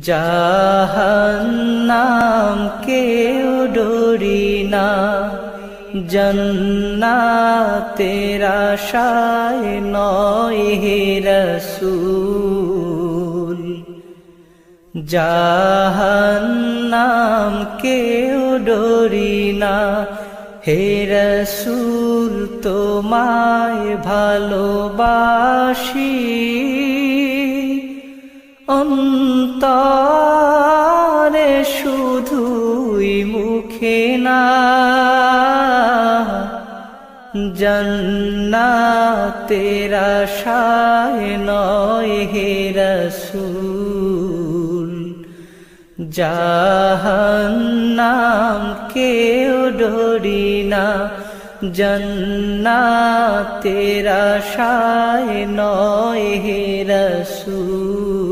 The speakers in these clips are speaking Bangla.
জাহান্নাম কেউ ডরি না। জন্নাতের আশায় নয় হে রসুল। জাহান্নাম কেউ ডরি না। হে রসুল, তোমায় ভালোবাসি। অন্তরে শুধুই মুখে না। জন্নাতের আশায় নয় হে রসুল, জাহান্নাম কেউ ডরি না। জন্নাতের আশায় নয় হে রসুল।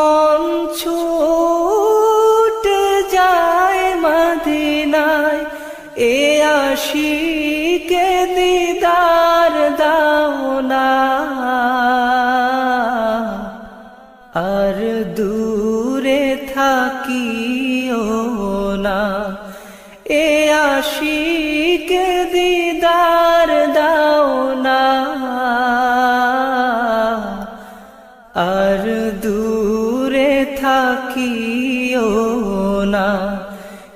মন ছোট যায় মদিনায়। এ আশিকে দিদার দাও না। আর দূরে থাকিও না। এ আশিকে দিদার দাও না। আর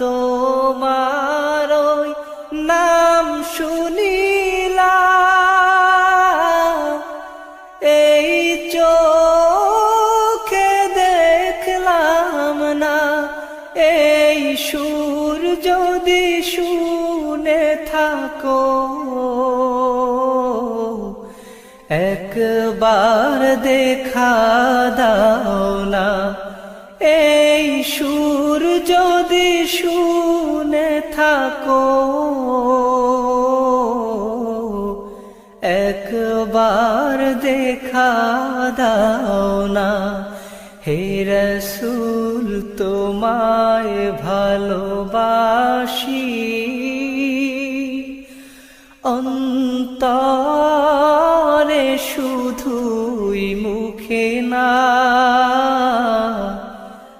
তোমার নাম শুনিলাম। এই চোখে দেখলাম না, এই সুর যদি শুনে থাকো। একবার দেখা দাও না, এই সুর থাকো একবার দেখা দাও না। হে রসুল তোমায় ভালোবাসি। অন্তরে শুধুই মুখে না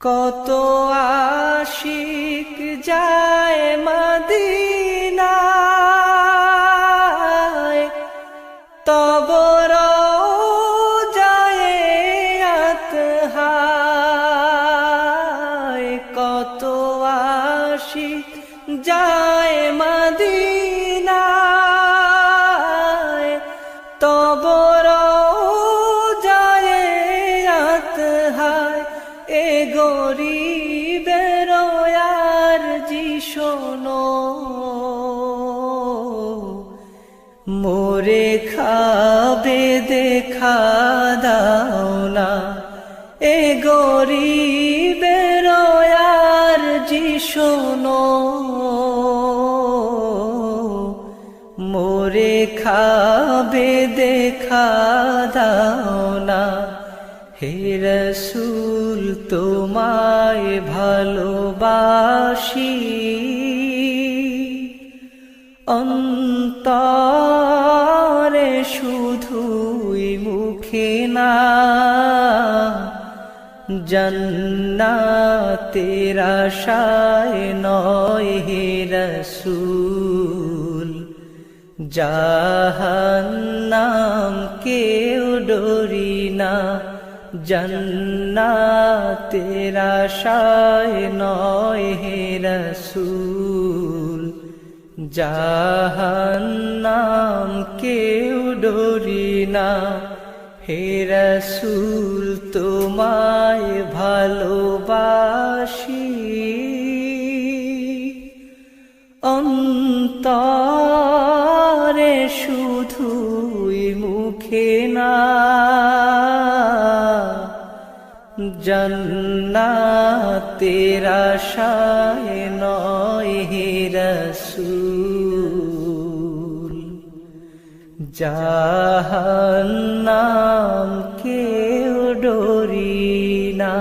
কত আশিক যায় মদিনায় তব যায় আতহায় কত আশিক যায় মদিনায় তব মোরে খাবে, দেখা দাও না। এ গরিবের আর জি শোনো। মোরে খাবে, দেখা দাও না। হে রসুল, তোমায় ভালোবাসি। অন্তরে শুধুই মুখে না, জন্নাতের আশায় নয় হে রসুল। জাহান্নাম কেউ ডরি না, জন্নাতের আশায় নয় হে রসুল। জাহান্নাম কেউ ডরি না। হে রসুল তোমায় ভালোবাসি। অন্তরে শুধুই মুখে না। তেরা শায় নয় হে রসুল। জাহান্নাম কেউ ডরি না।